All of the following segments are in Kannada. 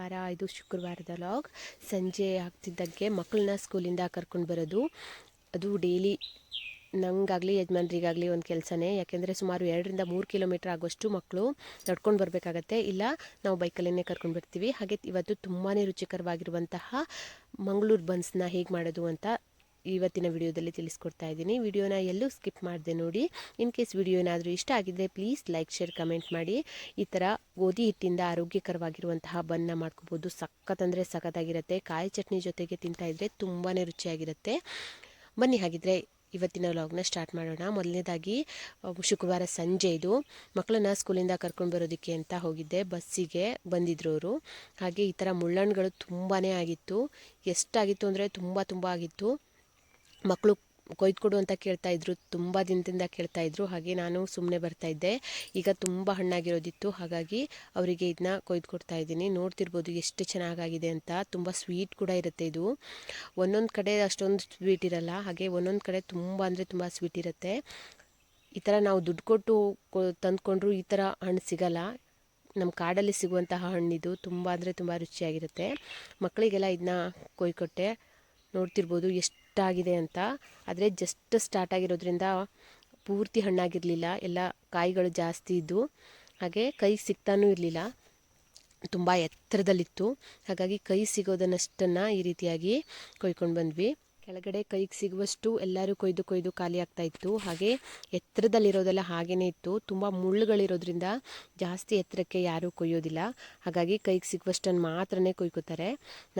ನಮಸ್ಕಾರ. ಇದು ಶುಕ್ರವಾರದ ಲಾಗ್. ಸಂಜೆ ಆಗ್ತಿದ್ದಂಗೆ ಮಕ್ಕಳನ್ನ ಸ್ಕೂಲಿಂದ ಕರ್ಕೊಂಡು ಬರೋದು. ಅದು ಡೈಲಿ ನಂಗಾಗಲಿ, ಯಜಮಾನ್ರಿಗಾಗಲಿ ಒಂದು ಕೆಲಸನೇ. ಯಾಕೆಂದರೆ ಸುಮಾರು ಎರಡರಿಂದ ಮೂರು ಕಿಲೋಮೀಟ್ರ್ ಆಗುವಷ್ಟು ಮಕ್ಕಳು ನಡ್ಕೊಂಡು ಬರಬೇಕಾಗತ್ತೆ. ಇಲ್ಲ, ನಾವು ಬೈಕಲ್ಲೇ ಕರ್ಕೊಂಡು ಬರ್ತೀವಿ. ಹಾಗೆ ಇವತ್ತು ತುಂಬಾ ರುಚಿಕರವಾಗಿರುವಂತಹ ಮಂಗಳೂರು ಬನ್ಸ್ನ ಹೇಗೆ ಮಾಡೋದು ಅಂತ ಇವತ್ತಿನ ವಿಡಿಯೋದಲ್ಲಿ ತಿಳಿಸ್ಕೊಡ್ತಾ ಇದ್ದೀನಿ. ವಿಡಿಯೋನ ಎಲ್ಲೂ ಸ್ಕಿಪ್ ಮಾಡಿದೆ ನೋಡಿ. ಇನ್ ಕೇಸ್ ವಿಡಿಯೋ ಏನಾದರೂ ಇಷ್ಟ ಆಗಿದ್ದರೆ ಪ್ಲೀಸ್ ಲೈಕ್, ಶೇರ್, ಕಮೆಂಟ್ ಮಾಡಿ. ಈ ಥರ ಗೋಧಿ ಹಿಟ್ಟಿಂದ ಆರೋಗ್ಯಕರವಾಗಿರುವಂತಹ ಬನ್ನ ಮಾಡ್ಕೋಬೋದು. ಸಖತ್ ಅಂದರೆ ಸಖತ್ತಾಗಿರುತ್ತೆ. ಕಾಯಿ ಚಟ್ನಿ ಜೊತೆಗೆ ತಿಂತಾ ಇದ್ದರೆ ತುಂಬಾ ರುಚಿಯಾಗಿರುತ್ತೆ. ಬನ್ನಿ ಹಾಗಿದ್ರೆ ಇವತ್ತಿನ ವ್ಲಾಗ್ನ ಸ್ಟಾರ್ಟ್ ಮಾಡೋಣ. ಮೊದಲನೇದಾಗಿ ಶುಕ್ರವಾರ ಸಂಜೆ ಇದು. ಮಕ್ಕಳನ್ನ ಸ್ಕೂಲಿಂದ ಕರ್ಕೊಂಡು ಬರೋದಕ್ಕೆ ಅಂತ ಹೋಗಿದ್ದೆ. ಬಸ್ಸಿಗೆ ಬಂದಿದ್ರು ಅವರು ಹಾಗೆ ಈ ಥರ ಮುಳ್ಳಣ್ಣುಗಳು ತುಂಬಾ ಆಗಿತ್ತು. ಎಷ್ಟಾಗಿತ್ತು ಅಂದರೆ ತುಂಬ ತುಂಬ ಆಗಿತ್ತು. ಮಕ್ಕಳು ಕೊಯ್ದುಕೊಡು ಅಂತ ಕೇಳ್ತಾ ಇದ್ರು, ತುಂಬ ದಿನದಿಂದ ಕೇಳ್ತಾಯಿದ್ರು ಹಾಗೆ ನಾನು ಸುಮ್ಮನೆ ಬರ್ತಾ ಇದ್ದೆ. ಈಗ ತುಂಬ ಹಣ್ಣಾಗಿರೋದಿತ್ತು. ಹಾಗಾಗಿ ಅವರಿಗೆ ಇದನ್ನ ಕೊಯ್ದು ಕೊಡ್ತಾ ಇದ್ದೀನಿ. ನೋಡ್ತಿರ್ಬೋದು ಎಷ್ಟು ಚೆನ್ನಾಗಾಗಿದೆ ಅಂತ. ತುಂಬ ಸ್ವೀಟ್ ಕೂಡ ಇರುತ್ತೆ ಇದು. ಒಂದೊಂದು ಕಡೆ ಅಷ್ಟೊಂದು ಸ್ವೀಟ್ ಇರಲ್ಲ. ಹಾಗೆ ಒಂದೊಂದು ಕಡೆ ತುಂಬ ಅಂದರೆ ತುಂಬ ಸ್ವೀಟ್ ಇರುತ್ತೆ. ಈ ಥರ ನಾವು ದುಡ್ಡು ಕೊಟ್ಟು ತಂದ್ಕೊಂಡ್ರು ಈ ಥರ ಹಣ್ಣು ಸಿಗಲ್ಲ. ನಮ್ಮ ಕಾಡಲ್ಲಿ ಸಿಗುವಂತಹ ಹಣ್ಣಿದು ತುಂಬ ಅಂದರೆ ತುಂಬ ರುಚಿಯಾಗಿರುತ್ತೆ. ಮಕ್ಕಳಿಗೆಲ್ಲ ಇದನ್ನ ಕೊಯ್ಕೊಟ್ಟೆ. ನೋಡ್ತಿರ್ಬೋದು ಎಷ್ಟಾಗಿದೆ ಅಂತ. ಆದರೆ ಜಸ್ಟ್ ಸ್ಟಾರ್ಟ್ ಆಗಿರೋದ್ರಿಂದ ಪೂರ್ತಿ ಹಣ್ಣಾಗಿರಲಿಲ್ಲ. ಎಲ್ಲ ಕಾಯಿಗಳು ಜಾಸ್ತಿ ಇದ್ದು ಹಾಗೆ ಕೈ ಸಿಗ್ತಾನೂ ಇರಲಿಲ್ಲ. ತುಂಬ ಎತ್ತರದಲ್ಲಿತ್ತು. ಹಾಗಾಗಿ ಕೈ ಸಿಗೋದನ್ನಷ್ಟನ್ನು ಈ ರೀತಿಯಾಗಿ ಕೊಯ್ಕೊಂಡು ಬಂದ್ವಿ. ಕೆಳಗಡೆ ಕೈಗೆ ಸಿಗುವಷ್ಟು ಎಲ್ಲರೂ ಕೊಯ್ದು ಕೊಯ್ದು ಖಾಲಿ ಆಗ್ತಾ ಇತ್ತು. ಹಾಗೆ ಎತ್ತರದಲ್ಲಿರೋದೆಲ್ಲ ಹಾಗೇ ಇತ್ತು. ತುಂಬ ಮುಳ್ಳುಗಳಿರೋದ್ರಿಂದ ಜಾಸ್ತಿ ಎತ್ತರಕ್ಕೆ ಯಾರೂ ಕೊಯ್ಯೋದಿಲ್ಲ. ಹಾಗಾಗಿ ಕೈಗೆ ಸಿಗುವಷ್ಟನ್ನು ಮಾತ್ರನೇ ಕೊಯ್ಕೋತಾರೆ.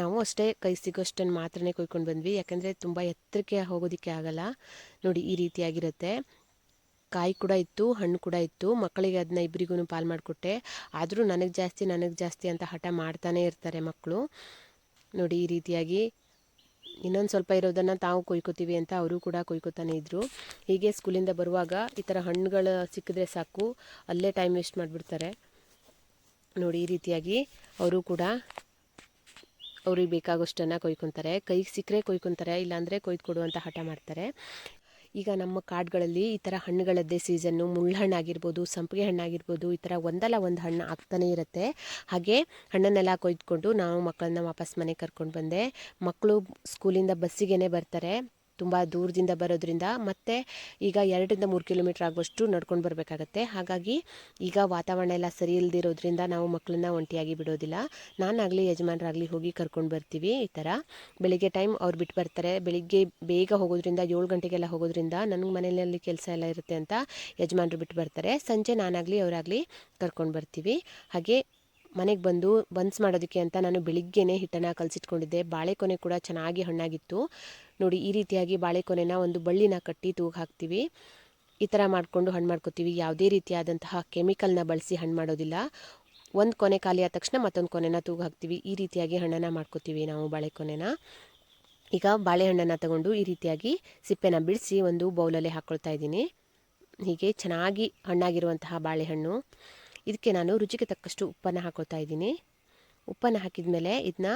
ನಾವು ಅಷ್ಟೇ ಕೈ ಸಿಗುವಷ್ಟನ್ನು ಮಾತ್ರನೇ ಕೊಯ್ಕೊಂಡು ಬಂದ್ವಿ. ಯಾಕಂದರೆ ತುಂಬ ಎತ್ತರಕ್ಕೆ ಹೋಗೋದಕ್ಕೆ ಆಗಲ್ಲ. ನೋಡಿ, ಈ ರೀತಿಯಾಗಿರುತ್ತೆ. ಕಾಯಿ ಕೂಡ ಇತ್ತು, ಹಣ್ಣು ಕೂಡ ಇತ್ತು. ಮಕ್ಕಳಿಗೆ ಅದನ್ನ ಇಬ್ಬರಿಗೂ ಪಾಲು ಮಾಡಿಕೊಟ್ಟೆ. ಆದರೂ ನನಗೆ ಜಾಸ್ತಿ ನನಗೆ ಜಾಸ್ತಿ ಅಂತ ಹಠ ಮಾಡ್ತಾನೆ ಇರ್ತಾರೆ ಮಕ್ಕಳು ನೋಡಿ, ಈ ರೀತಿಯಾಗಿ ಇನ್ನೊಂದು ಸ್ವಲ್ಪ ಇರೋದನ್ನು ತಾವು ಕೊಯ್ಕೋತೀವಿ ಅಂತ ಅವರು ಕೂಡ ಕೊಯ್ಕೋತಾನೆ ಇದ್ದರು ಹೀಗೆ ಸ್ಕೂಲಿಂದ ಬರುವಾಗ ಈ ಥರ ಹಣ್ಣುಗಳು ಸಿಕ್ಕಿದ್ರೆ ಸಾಕು, ಅಲ್ಲೇ ಟೈಮ್ ವೇಸ್ಟ್ ಮಾಡಿಬಿಡ್ತಾರೆ. ನೋಡಿ ಈ ರೀತಿಯಾಗಿ ಅವರು ಕೂಡ ಅವ್ರಿಗೆ ಬೇಕಾಗೋಷ್ಟನ್ನು ಕೊಯ್ಕೊತಾರೆ. ಕೈಗೆ ಸಿಕ್ಕರೆ ಕೊಯ್ಕೊತಾರೆ, ಇಲ್ಲಾಂದರೆ ಕೊಯ್ದು ಕೊಡುವಂಥ ಹಠ ಮಾಡ್ತಾರೆ. ಈಗ ನಮ್ಮ ಕಾಡುಗಳಲ್ಲಿ ಈ ಥರ ಹಣ್ಣುಗಳದ್ದೇ ಸೀಸನ್ನು ಮುಳ್ಳಹಣ್ಣಾಗಿರ್ಬೋದು ಸಂಪಿಗೆ ಹಣ್ಣಾಗಿರ್ಬೋದು ಈ ಥರ ಒಂದಲ್ಲ ಒಂದು ಹಣ್ಣು ಆಗ್ತಾನೆ ಇರುತ್ತೆ. ಹಾಗೆ ಹಣ್ಣನ್ನೆಲ್ಲ ಕೊಯ್ದುಕೊಂಡು ನಾವು ಮಕ್ಕಳನ್ನ ವಾಪಸ್ ಮನೆಗೆ ಕರ್ಕೊಂಡು ಬಂದೆ. ಮಕ್ಕಳು ಸ್ಕೂಲಿಂದ ಬಸ್ಸಿಗೆ ಬರ್ತಾರೆ. ತುಂಬ ದೂರದಿಂದ ಬರೋದ್ರಿಂದ ಮತ್ತೆ ಈಗ ಎರಡರಿಂದ ಮೂರು ಕಿಲೋಮೀಟ್ರ್ ಆಗುವಷ್ಟು ನಡ್ಕೊಂಡು ಬರಬೇಕಾಗತ್ತೆ. ಹಾಗಾಗಿ ಈಗ ವಾತಾವರಣ ಎಲ್ಲ ಸರಿ ಇಲ್ಲದಿರೋದ್ರಿಂದ ನಾವು ಮಕ್ಕಳನ್ನ ಒಂಟಿಯಾಗಿ ಬಿಡೋದಿಲ್ಲ. ನಾನಾಗಲಿ ಯಜಮಾನರಾಗಲಿ ಹೋಗಿ ಕರ್ಕೊಂಡು ಬರ್ತೀವಿ ಈ ಥರ. ಬೆಳಿಗ್ಗೆ ಟೈಮ್ ಅವ್ರು ಬಿಟ್ಟು ಬರ್ತಾರೆ. ಬೆಳಿಗ್ಗೆ ಬೇಗ ಹೋಗೋದ್ರಿಂದ ಏಳು ಗಂಟೆಗೆಲ್ಲ ಹೋಗೋದ್ರಿಂದ ನನಗೆ ಮನೆಯಲ್ಲಿ ಕೆಲಸ ಎಲ್ಲ ಇರುತ್ತೆ ಅಂತ ಯಜಮಾನರು ಬಿಟ್ಟು ಬರ್ತಾರೆ. ಸಂಜೆ ನಾನಾಗಲಿ ಅವರಾಗಲಿ ಕರ್ಕೊಂಡು ಬರ್ತೀವಿ. ಹಾಗೆ ಮನೆಗೆ ಬಂದು ಬನ್ಸ್ ಮಾಡೋದಕ್ಕೆ ಅಂತ ನಾನು ಬೆಳಿಗ್ಗೆನೇ ಹಿಟ್ಟನ್ನು ಕಲಸಿಟ್ಕೊಂಡಿದ್ದೆ. ಬಾಳೆಕೊನೆ ಕೂಡ ಚೆನ್ನಾಗಿ ಹಣ್ಣಾಗಿತ್ತು. ನೋಡಿ, ಈ ರೀತಿಯಾಗಿ ಬಾಳೆಕೊನೆನ ಒಂದು ಬಳ್ಳಿನ ಕಟ್ಟಿ ತೂಗು ಹಾಕ್ತೀವಿ. ಈ ಥರ ಮಾಡಿಕೊಂಡು ಹಣ್ಣು ಮಾಡ್ಕೋತೀವಿ. ಯಾವುದೇ ರೀತಿಯಾದಂತಹ ಕೆಮಿಕಲ್ನ ಬಳಸಿ ಹಣ್ಣು ಮಾಡೋದಿಲ್ಲ. ಒಂದು ಕೊನೆ ಖಾಲಿ ಆದ ತಕ್ಷಣ ಮತ್ತೊಂದು ಕೊನೆನ ತೂಗು ಹಾಕ್ತೀವಿ. ಈ ರೀತಿಯಾಗಿ ಹಣ್ಣನ್ನು ಮಾಡ್ಕೋತೀವಿ ನಾವು ಬಾಳೆಕೊನೆನ ಈಗ ಬಾಳೆಹಣ್ಣನ್ನು ತಗೊಂಡು ಈ ರೀತಿಯಾಗಿ ಸಿಪ್ಪೆನ ಬಿಡಿಸಿ ಒಂದು ಬೌಲಲ್ಲಿ ಹಾಕ್ಕೊಳ್ತಾ ಇದ್ದೀನಿ. ಹೀಗೆ ಚೆನ್ನಾಗಿ ಹಣ್ಣಾಗಿರುವಂತಹ ಬಾಳೆಹಣ್ಣು ಇದಕ್ಕೆ ನಾನು ರುಚಿಗೆ ತಕ್ಕಷ್ಟು ಉಪ್ಪನ್ನು ಹಾಕೋತಾ ಇದ್ದೀನಿ. ಉಪ್ಪನ್ನು ಹಾಕಿದ ಮೇಲೆ ಇದನ್ನ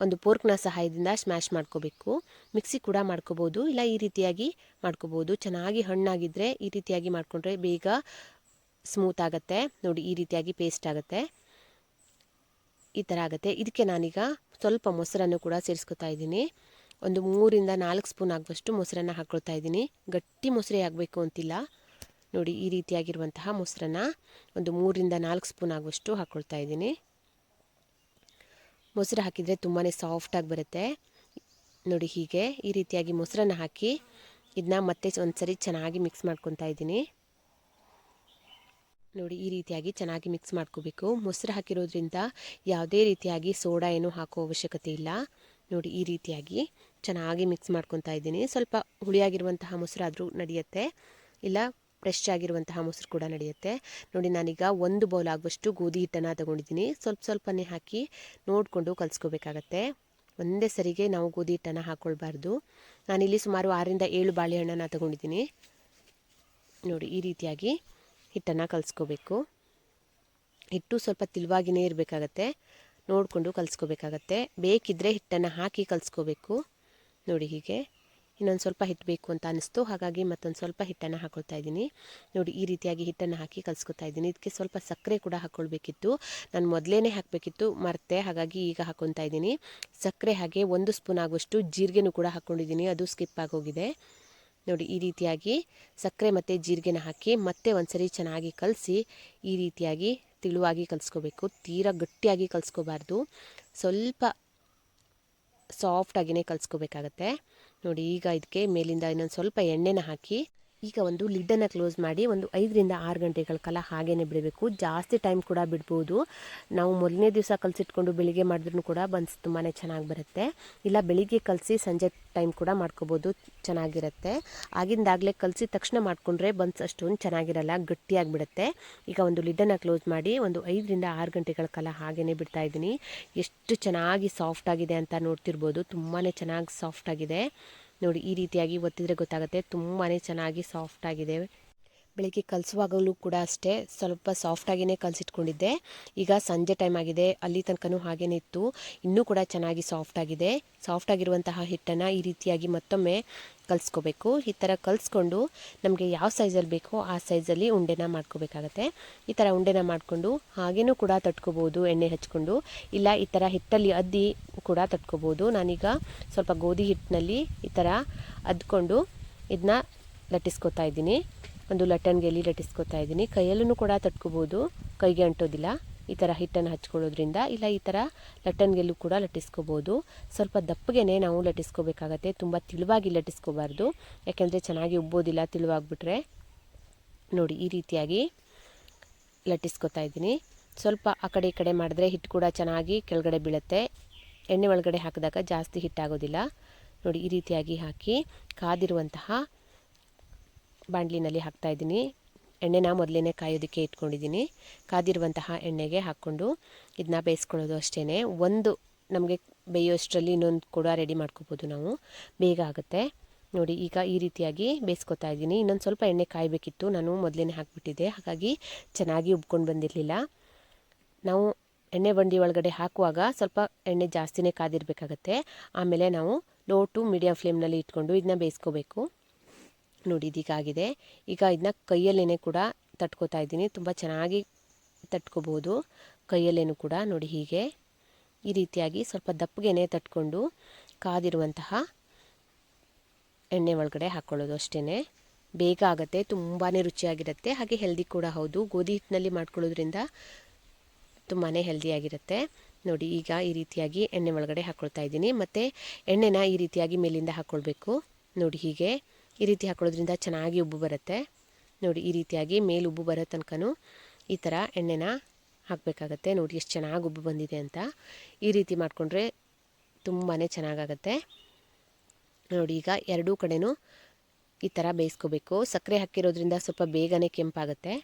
ಒಂದು ಪೋರ್ಕ್ನ ಸಹಾಯದಿಂದ ಸ್ಮ್ಯಾಶ್ ಮಾಡ್ಕೋಬೇಕು. ಮಿಕ್ಸಿ ಕೂಡ ಮಾಡ್ಕೋಬೋದು, ಇಲ್ಲ ಈ ರೀತಿಯಾಗಿ ಮಾಡ್ಕೋಬೋದು. ಚೆನ್ನಾಗಿ ಹಣ್ಣಾಗಿದ್ದರೆ ಈ ರೀತಿಯಾಗಿ ಮಾಡಿಕೊಂಡ್ರೆ ಬೇಗ ಸ್ಮೂತ್ ಆಗುತ್ತೆ. ನೋಡಿ, ಈ ರೀತಿಯಾಗಿ ಪೇಸ್ಟ್ ಆಗುತ್ತೆ. ಈ ಥರ ಆಗುತ್ತೆ. ಇದಕ್ಕೆ ನಾನೀಗ ಸ್ವಲ್ಪ ಮೊಸರನ್ನು ಕೂಡ ಸೇರಿಸ್ಕೊತಾ ಇದ್ದೀನಿ. ಒಂದು ಮೂರಿಂದ ನಾಲ್ಕು ಸ್ಪೂನ್ ಆಗುವಷ್ಟು ಮೊಸರನ್ನು ಹಾಕ್ಕೊಳ್ತಾ ಇದ್ದೀನಿ. ಗಟ್ಟಿ ಮೊಸರೇ ಆಗಬೇಕು ಅಂತಿಲ್ಲ. ನೋಡಿ ಈ ರೀತಿಯಾಗಿರುವಂತಹ ಮೊಸರನ್ನ ಒಂದು ಮೂರಿಂದ ನಾಲ್ಕು ಸ್ಪೂನ್ ಆಗುವಷ್ಟು ಹಾಕ್ಕೊಳ್ತಾ ಇದ್ದೀನಿ. ಮೊಸರು ಹಾಕಿದರೆ ತುಂಬಾ ಸಾಫ್ಟಾಗಿ ಬರುತ್ತೆ. ನೋಡಿ ಹೀಗೆ ಈ ರೀತಿಯಾಗಿ ಮೊಸರನ್ನ ಹಾಕಿ ಇದನ್ನ ಮತ್ತೆ ಒಂದು ಸರಿ ಚೆನ್ನಾಗಿ ಮಿಕ್ಸ್ ಮಾಡ್ಕೊತಾ ಇದ್ದೀನಿ. ನೋಡಿ ಈ ರೀತಿಯಾಗಿ ಚೆನ್ನಾಗಿ ಮಿಕ್ಸ್ ಮಾಡ್ಕೋಬೇಕು. ಮೊಸರು ಹಾಕಿರೋದ್ರಿಂದ ಯಾವುದೇ ರೀತಿಯಾಗಿ ಸೋಡಾ ಏನು ಹಾಕೋ ಅವಶ್ಯಕತೆ ಇಲ್ಲ. ನೋಡಿ ಈ ರೀತಿಯಾಗಿ ಚೆನ್ನಾಗಿ ಮಿಕ್ಸ್ ಮಾಡ್ಕೊತಾ ಇದ್ದೀನಿ. ಸ್ವಲ್ಪ ಹುಳಿಯಾಗಿರುವಂತಹ ಮೊಸರಾದರೂ ನಡೆಯುತ್ತೆ. ಇಲ್ಲ ಫ್ರೆಶ್ ಆಗಿರುವಂತಹ ಮೊಸರು ಕೂಡ ನಡೆಯುತ್ತೆ. ನೋಡಿ, ನಾನೀಗ ಒಂದು ಬೌಲ್ ಆಗುವಷ್ಟು ಗೋಧಿ ಹಿಟ್ಟನ್ನು ತಗೊಂಡಿದ್ದೀನಿ. ಸ್ವಲ್ಪ ಸ್ವಲ್ಪನೇ ಹಾಕಿ ನೋಡಿಕೊಂಡು ಕಲಿಸ್ಕೋಬೇಕಾಗತ್ತೆ. ಒಂದೇ ಸರಿಗೆ ನಾವು ಗೋಧಿ ಹಿಟ್ಟನ್ನು ಹಾಕ್ಕೊಳ್ಬಾರ್ದು ನಾನಿಲ್ಲಿ ಸುಮಾರು ಆರರಿಂದ ಏಳು ಬಾಳೆಹಣ್ಣನ್ನು ತಗೊಂಡಿದ್ದೀನಿ. ನೋಡಿ, ಈ ರೀತಿಯಾಗಿ ಹಿಟ್ಟನ್ನು ಕಲಿಸ್ಕೋಬೇಕು. ಹಿಟ್ಟು ಸ್ವಲ್ಪ ತಿಳುವಾಗಿನೇ ಇರಬೇಕಾಗತ್ತೆ. ನೋಡಿಕೊಂಡು ಕಲಿಸ್ಕೋಬೇಕಾಗತ್ತೆ. ಬೇಕಿದ್ದರೆ ಹಿಟ್ಟನ್ನು ಹಾಕಿ ಕಲಿಸ್ಕೋಬೇಕು. ನೋಡಿ, ಹೀಗೆ. ಇನ್ನೊಂದು ಸ್ವಲ್ಪ ಹಿಟ್ಟು ಬೇಕು ಅಂತ ಅನಿಸ್ತು. ಹಾಗಾಗಿ ಮತ್ತೊಂದು ಸ್ವಲ್ಪ ಹಿಟ್ಟನ್ನು ಹಾಕೊಳ್ತಾ ಇದ್ದೀನಿ. ನೋಡಿ, ಈ ರೀತಿಯಾಗಿ ಹಿಟ್ಟನ್ನು ಹಾಕಿ ಕಲಿಸ್ಕೊತಾ ಇದ್ದೀನಿ. ಇದಕ್ಕೆ ಸ್ವಲ್ಪ ಸಕ್ಕರೆ ಕೂಡ ಹಾಕ್ಕೊಳ್ಬೇಕಿತ್ತು ನಾನು ಮೊದಲೇ ಹಾಕಬೇಕಿತ್ತು, ಮರ್ತೆ. ಹಾಗಾಗಿ ಈಗ ಹಾಕೊತಾ ಇದ್ದೀನಿ. ಸಕ್ಕರೆ ಹಾಗೆ ಒಂದು ಸ್ಪೂನ್ ಆಗುವಷ್ಟು ಜೀರಿಗೆನೂ ಕೂಡ ಹಾಕ್ಕೊಂಡಿದ್ದೀನಿ ಅದು ಸ್ಕಿಪ್ ಆಗೋಗಿದೆ. ನೋಡಿ, ಈ ರೀತಿಯಾಗಿ ಸಕ್ಕರೆ ಮತ್ತು ಜೀರಿಗೆನ ಹಾಕಿ ಮತ್ತೆ ಒಂದ್ಸರಿ ಚೆನ್ನಾಗಿ ಕಲಸಿ ಈ ರೀತಿಯಾಗಿ ತಿಳುವಾಗಿ ಕಲಿಸ್ಕೋಬೇಕು. ತೀರಾ ಗಟ್ಟಿಯಾಗಿ ಕಲಿಸ್ಕೋಬಾರ್ದು. ಸ್ವಲ್ಪ ಸಾಫ್ಟಾಗಿಯೇ ಕಲಿಸ್ಕೋಬೇಕಾಗತ್ತೆ. ನೋಡಿ ಈಗ ಇದಕ್ಕೆ ಮೇಲಿಂದ ಇನ್ನೊಂದು ಸ್ವಲ್ಪ ಎಣ್ಣೆನ ಹಾಕಿ ಈಗ ಒಂದು ಲಿಡ್ಡನ್ನು ಕ್ಲೋಸ್ ಮಾಡಿ ಒಂದು ಐದರಿಂದ ಆರು ಗಂಟೆಗಳ ಕಾಲ ಹಾಗೇ ಬಿಡಬೇಕು. ಜಾಸ್ತಿ ಟೈಮ್ ಕೂಡ ಬಿಡ್ಬೋದು. ನಾವು ಮೊದಲನೇ ದಿವಸ ಕಲಸಿಟ್ಕೊಂಡು ಬೆಳಿಗ್ಗೆ ಮಾಡಿದ್ರೂ ಕೂಡ ಬನ್ಸ್ ತುಂಬಾ ಚೆನ್ನಾಗಿ ಬರುತ್ತೆ. ಇಲ್ಲ ಬೆಳಿಗ್ಗೆ ಕಲಸಿ ಸಂಜೆ ಟೈಮ್ ಕೂಡ ಮಾಡ್ಕೋಬೋದು, ಚೆನ್ನಾಗಿರುತ್ತೆ. ಆಗಿಂದಾಗಲೇ ಕಲಸಿ ತಕ್ಷಣ ಮಾಡಿಕೊಂಡ್ರೆ ಬನ್ಸ್ ಅಷ್ಟೊಂದು ಚೆನ್ನಾಗಿರಲ್ಲ, ಗಟ್ಟಿಯಾಗಿಬಿಡುತ್ತೆ. ಈಗ ಒಂದು ಲಿಡ್ಡನ್ನು ಕ್ಲೋಸ್ ಮಾಡಿ ಒಂದು ಐದರಿಂದ ಆರು ಗಂಟೆಗಳ ಕಾಲ ಹಾಗೇ ಬಿಡ್ತಾ ಇದ್ದೀನಿ. ಎಷ್ಟು ಚೆನ್ನಾಗಿ ಸಾಫ್ಟ್ ಆಗಿದೆ ಅಂತ ನೋಡ್ತಿರ್ಬೋದು. ತುಂಬಾ ಚೆನ್ನಾಗಿ ಸಾಫ್ಟ್ ಆಗಿದೆ. ನೋಡಿ, ಈ ರೀತಿಯಾಗಿ ಒತ್ತಿದರೆ ಗೊತ್ತಾಗುತ್ತೆ. ತುಂಬಾ ಚೆನ್ನಾಗಿ ಸಾಫ್ಟ್ ಆಗಿದೆ. ಬೆಳಿಗ್ಗೆ ಕಲಿಸುವಾಗಲೂ ಕೂಡ ಅಷ್ಟೇ ಸ್ವಲ್ಪ ಸಾಫ್ಟಾಗಿಯೇ ಕಲಸಿಟ್ಕೊಂಡಿದ್ದೆ. ಈಗ ಸಂಜೆ ಟೈಮ್ ಆಗಿದೆ. ಅಲ್ಲಿ ತನಕನೂ ಹಾಗೇ ಇತ್ತು. ಇನ್ನೂ ಕೂಡ ಚೆನ್ನಾಗಿ ಸಾಫ್ಟಾಗಿದೆ ಸಾಫ್ಟಾಗಿರುವಂತಹ ಹಿಟ್ಟನ್ನು ಈ ರೀತಿಯಾಗಿ ಮತ್ತೊಮ್ಮೆ ಕಲಿಸ್ಕೋಬೇಕು. ಈ ಥರ ಕಲಿಸ್ಕೊಂಡು ನಮಗೆ ಯಾವ ಸೈಜಲ್ಲಿ ಬೇಕೋ ಆ ಸೈಜಲ್ಲಿ ಉಂಡೆನ ಮಾಡ್ಕೋಬೇಕಾಗತ್ತೆ. ಈ ಥರ ಉಂಡೆನ ಮಾಡಿಕೊಂಡು ಹಾಗೇನೂ ಕೂಡ ತಟ್ಕೋಬೋದು, ಎಣ್ಣೆ ಹಚ್ಕೊಂಡು. ಇಲ್ಲ, ಈ ಥರ ಹಿಟ್ಟಲ್ಲಿ ಅದ್ದಿ ಕೂಡ ತಟ್ಕೋಬೋದು. ನಾನೀಗ ಸ್ವಲ್ಪ ಗೋಧಿ ಹಿಟ್ಟಿನಲ್ಲಿ ಈ ಥರ ಅದ್ಕೊಂಡು ಇದನ್ನ ಲಟ್ಟಿಸ್ಕೊತಾ ಇದ್ದೀನಿ. ಒಂದು ಲಟ್ಟಣಿಗೆಯಲ್ಲಿ ಲಟ್ಟಿಸ್ಕೊತಾ ಇದ್ದೀನಿ. ಕೈಯಲ್ಲೂ ಕೂಡ ತಟ್ಕೋಬೋದು. ಕೈಗೆ ಅಂಟೋದಿಲ್ಲ. ಈ ಥರ ಹಿಟ್ಟನ್ನು ಹಚ್ಕೊಳ್ಳೋದ್ರಿಂದ ಇಲ್ಲ ಈ ಥರ ಲಟ್ಟನ್ಗೆಲ್ಲೂ ಕೂಡ ಲಟ್ಟಿಸ್ಕೋಬೋದು. ಸ್ವಲ್ಪ ದಪ್ಪಗೆ ನಾವು ಲಟ್ಟಿಸ್ಕೋಬೇಕಾಗತ್ತೆ. ತುಂಬ ತಿಳುವಾಗಿ ಲಟ್ಟಿಸ್ಕೋಬಾರ್ದು. ಯಾಕೆಂದರೆ ಚೆನ್ನಾಗಿ ಉಬ್ಬೋದಿಲ್ಲ, ತಿಳುವಾಗ್ಬಿಟ್ರೆ. ನೋಡಿ, ಈ ರೀತಿಯಾಗಿ ಲಟ್ಟಿಸ್ಕೊತಾ ಇದ್ದೀನಿ. ಸ್ವಲ್ಪ ಆ ಕಡೆ ಈ ಕಡೆ ಮಾಡಿದ್ರೆ ಹಿಟ್ಟು ಕೂಡ ಚೆನ್ನಾಗಿ ಕೆಳಗಡೆ ಬೀಳುತ್ತೆ. ಎಣ್ಣೆ ಒಳಗಡೆ ಹಾಕಿದಾಗ ಜಾಸ್ತಿ ಹಿಟ್ಟಾಗೋದಿಲ್ಲ ನೋಡಿ, ಈ ರೀತಿಯಾಗಿ ಹಾಕಿ ಕಾದಿರುವಂತಹ ಬಾಣಲಿನಲ್ಲಿ ಹಾಕ್ತಾಯಿದ್ದೀನಿ ಎಣ್ಣೆನ ಮೊದಲೇ ಕಾಯೋದಕ್ಕೆ ಇಟ್ಕೊಂಡಿದ್ದೀನಿ. ಕಾದಿರುವಂತಹ ಎಣ್ಣೆಗೆ ಹಾಕ್ಕೊಂಡು ಇದನ್ನ ಬೇಯಿಸ್ಕೊಳ್ಳೋದು ಅಷ್ಟೇ ಒಂದು ನಮಗೆ ಬೇಯೋಷ್ಟರಲ್ಲಿ ಇನ್ನೊಂದು ಕೂಡ ರೆಡಿ ಮಾಡ್ಕೋಬೋದು ನಾವು. ಬೇಗ ಆಗುತ್ತೆ. ನೋಡಿ, ಈಗ ಈ ರೀತಿಯಾಗಿ ಬೇಯಿಸ್ಕೊತಾ ಇದ್ದೀನಿ. ಇನ್ನೊಂದು ಸ್ವಲ್ಪ ಎಣ್ಣೆ ಕಾಯಬೇಕಿತ್ತು. ನಾನು ಮೊದಲೇ ಹಾಕಿಬಿಟ್ಟಿದ್ದೆ. ಹಾಗಾಗಿ ಚೆನ್ನಾಗಿ ಉಬ್ಕೊಂಡು ಬಂದಿರಲಿಲ್ಲ. ನಾವು ಎಣ್ಣೆ ಬಂಡಿ ಒಳಗಡೆ ಹಾಕುವಾಗ ಸ್ವಲ್ಪ ಎಣ್ಣೆ ಜಾಸ್ತಿನೇ ಕಾದಿರಬೇಕಾಗತ್ತೆ. ಆಮೇಲೆ ನಾವು ಲೋ ಟು ಮೀಡಿಯಂ ಫ್ಲೇಮ್ನಲ್ಲಿ ಇಟ್ಕೊಂಡು ಇದನ್ನ ಬೇಯಿಸ್ಕೋಬೇಕು. ನೋಡಿ ಇದೀಗಾಗಿದೆ ಈಗ ಇದನ್ನ ಕೈಯಲ್ಲೇ ಕೂಡ ತಟ್ಕೋತಾ ಇದ್ದೀನಿ. ತುಂಬ ಚೆನ್ನಾಗಿ ತಟ್ಕೋಬೋದು. ಕೈಯಲ್ಲೇನೂ ಕೂಡ ನೋಡಿ ಹೀಗೆ. ಈ ರೀತಿಯಾಗಿ ಸ್ವಲ್ಪ ದಪ್ಪಗೆನೆ ತಟ್ಕೊಂಡು ಕಾದಿರುವಂತಹ ಎಣ್ಣೆ ಒಳಗಡೆ ಹಾಕ್ಕೊಳ್ಳೋದು ಅಷ್ಟೇ ಬೇಗ ಆಗುತ್ತೆ ತುಂಬಾ ರುಚಿಯಾಗಿರುತ್ತೆ. ಹಾಗೆ ಹೆಲ್ದಿ ಕೂಡ ಹೌದು. ಗೋಧಿ ಹಿಟ್ಟಿನಲ್ಲಿ ಮಾಡ್ಕೊಳ್ಳೋದ್ರಿಂದ ತುಂಬಾ ಹೆಲ್ದಿಯಾಗಿರುತ್ತೆ ನೋಡಿ, ಈಗ ಈ ರೀತಿಯಾಗಿ ಎಣ್ಣೆ ಒಳಗಡೆ ಹಾಕ್ಕೊಳ್ತಾ ಇದ್ದೀನಿ. ಮತ್ತು ಎಣ್ಣೆನ ಈ ರೀತಿಯಾಗಿ ಮೇಲಿಂದ ಹಾಕ್ಕೊಳ್ಬೇಕು ನೋಡಿ ಹೀಗೆ. ಈ ರೀತಿ ಹಾಕೊಳ್ಳೋದ್ರಿಂದ ಚೆನ್ನಾಗಿ ಉಬ್ಬು ಬರುತ್ತೆ. ನೋಡಿ, ಈ ರೀತಿಯಾಗಿ ಮೇಲೆ ಉಬ್ಬು ಬರೋ ತನಕನೂ ಈ ಥರ ಎಣ್ಣೆನ ಹಾಕಬೇಕಾಗತ್ತೆ. ನೋಡಿ, ಎಷ್ಟು ಚೆನ್ನಾಗಿ ಉಬ್ಬು ಬಂದಿದೆ ಅಂತ. ಈ ರೀತಿ ಮಾಡಿಕೊಂಡ್ರೆ ತುಂಬಾ ಚೆನ್ನಾಗಾಗತ್ತೆ. ನೋಡಿ, ಈಗ ಎರಡೂ ಕಡೆಯೂ ಈ ಥರ ಬೇಯಿಸ್ಕೋಬೇಕು. ಸಕ್ಕರೆ ಹಾಕಿರೋದ್ರಿಂದ ಸ್ವಲ್ಪ ಬೇಗನೆ ಕೆಂಪಾಗುತ್ತೆ.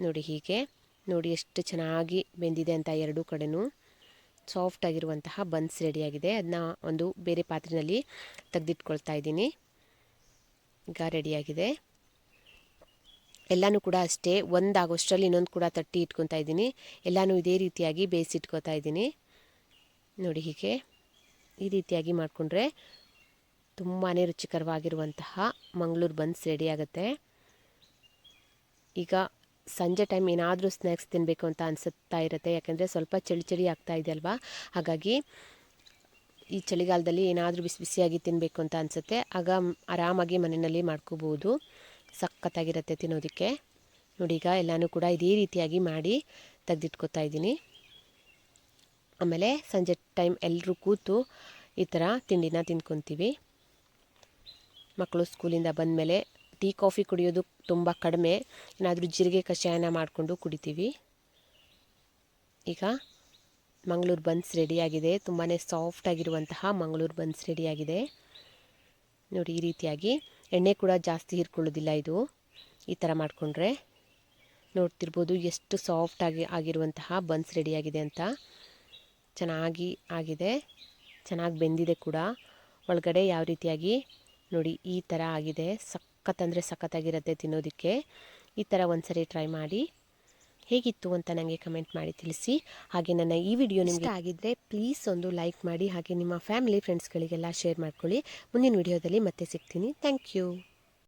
ನೋಡಿ, ಹೀಗೆ. ನೋಡಿ, ಎಷ್ಟು ಚೆನ್ನಾಗಿ ಬೆಂದಿದೆ ಅಂತ ಎರಡೂ ಕಡೆನೂ. ಸಾಫ್ಟ್ ಆಗಿರುವಂತಹ ಬನ್ಸ್ ರೆಡಿಯಾಗಿದೆ ಅದನ್ನ ಒಂದು ಬೇರೆ ಪಾತ್ರೆಯಲ್ಲಿ ತೆಗೆದಿಟ್ಕೊಳ್ತಾ ಇದ್ದೀನಿ. ಈಗ ರೆಡಿಯಾಗಿದೆ ಎಲ್ಲನೂ ಕೂಡ ಅಷ್ಟೇ, ಒಂದಾಗೋಷ್ಟರಲ್ಲಿ ಇನ್ನೊಂದು ಕೂಡ ತಟ್ಟಿ ಇಟ್ಕೊತಾ ಇದ್ದೀನಿ. ಎಲ್ಲನೂ ಇದೇ ರೀತಿಯಾಗಿ ಬೇಯಿಸಿಟ್ಕೊತಾ ಇದ್ದೀನಿ. ನೋಡಿ ಹೀಗೆ, ಈ ರೀತಿಯಾಗಿ ಮಾಡಿಕೊಂಡ್ರೆ ತುಂಬಾ ರುಚಿಕರವಾಗಿರುವಂತಹ ಮಂಗಳೂರು ಬನ್ಸ್ ರೆಡಿ ಆಗುತ್ತೆ. ಈಗ ಸಂಜೆ ಟೈಮ್ ಏನಾದರೂ ಸ್ನ್ಯಾಕ್ಸ್ ತಿನ್ನಬೇಕು ಅಂತ ಅನಿಸುತ್ತಾ ಇರುತ್ತೆ. ಯಾಕೆಂದರೆ ಸ್ವಲ್ಪ ಚಳಿ ಚಳಿ ಆಗ್ತಾ ಇದೆ ಅಲ್ವಾ? ಹಾಗಾಗಿ ಈ ಚಳಿಗಾಲದಲ್ಲಿ ಏನಾದರೂ ಬಿಸಿ ಬಿಸಿಯಾಗಿ ತಿನ್ನಬೇಕು ಅಂತ ಅನಿಸುತ್ತೆ, ಆಗ ಆರಾಮಾಗಿ ಮನೆಯಲ್ಲಿ ಮಾಡ್ಕೋಬೋದು. ಸಖತ್ತಾಗಿರುತ್ತೆ ತಿನ್ನೋದಕ್ಕೆ. ನೋಡಿ ಈಗ ಎಲ್ಲನೂ ಕೂಡ ಇದೇ ರೀತಿಯಾಗಿ ಮಾಡಿ ತೆಗೆದಿಟ್ಕೋತಾ ಇದ್ದೀನಿ. ಆಮೇಲೆ ಸಂಜೆ ಟೈಮ್ ಎಲ್ಲರೂ ಕೂತು ಈ ಥರ ತಿಂಡಿನ ತಿನ್ಕೊತೀವಿ ಮಕ್ಕಳು ಸ್ಕೂಲಿಂದ ಬಂದಮೇಲೆ ಟೀ ಕಾಫಿ ಕುಡಿಯೋದು ತುಂಬ ಕಡಿಮೆ. ಏನಾದರೂ ಜೀರಿಗೆ ಕಷಾಯನ ಮಾಡಿಕೊಂಡು ಕುಡಿತೀವಿ. ಈಗ ಮಂಗಳೂರು ಬನ್ಸ್ ರೆಡಿಯಾಗಿದೆ ತುಂಬಾ ಸಾಫ್ಟಾಗಿರುವಂತಹ ಮಂಗಳೂರು ಬನ್ಸ್ ರೆಡಿಯಾಗಿದೆ ನೋಡಿ, ಈ ರೀತಿಯಾಗಿ. ಎಣ್ಣೆ ಕೂಡ ಜಾಸ್ತಿ ಹೀರ್ಕೊಳ್ಳೋದಿಲ್ಲ ಇದು. ಈ ಥರ ಮಾಡಿಕೊಂಡ್ರೆ ನೋಡ್ತಿರ್ಬೋದು ಎಷ್ಟು ಸಾಫ್ಟಾಗಿ ಆಗಿರುವಂತಹ ಬನ್ಸ್ ರೆಡಿಯಾಗಿದೆ ಅಂತ. ಚೆನ್ನಾಗಿ ಆಗಿದೆ. ಚೆನ್ನಾಗಿ ಬೆಂದಿದೆ ಕೂಡ. ಒಳಗಡೆ ಯಾವ ರೀತಿಯಾಗಿ? ನೋಡಿ, ಈ ಥರ ಆಗಿದೆ. ಸಖತ್ ಅಂದರೆ ಸಖತ್ತಾಗಿರುತ್ತೆ ತಿನ್ನೋದಕ್ಕೆ. ಈ ಥರ ಒಂದು ಸರಿ ಟ್ರೈ ಮಾಡಿ. ಹೇಗಿತ್ತು ಅಂತ ನನಗೆ ಕಮೆಂಟ್ ಮಾಡಿ ತಿಳಿಸಿ. ಹಾಗೆ ನನ್ನ ಈ ವಿಡಿಯೋ ನಿಮಗೆ ಆಗಿದ್ದರೆ ಪ್ಲೀಸ್ ಒಂದು ಲೈಕ್ ಮಾಡಿ ಹಾಗೆ ನಿಮ್ಮ ಫ್ಯಾಮಿಲಿ ಫ್ರೆಂಡ್ಸ್ಗಳಿಗೆಲ್ಲ ಶೇರ್ ಮಾಡ್ಕೊಳ್ಳಿ. ಮುಂದಿನ ವಿಡಿಯೋದಲ್ಲಿ ಮತ್ತೆ ಸಿಗ್ತೀನಿ. Thank you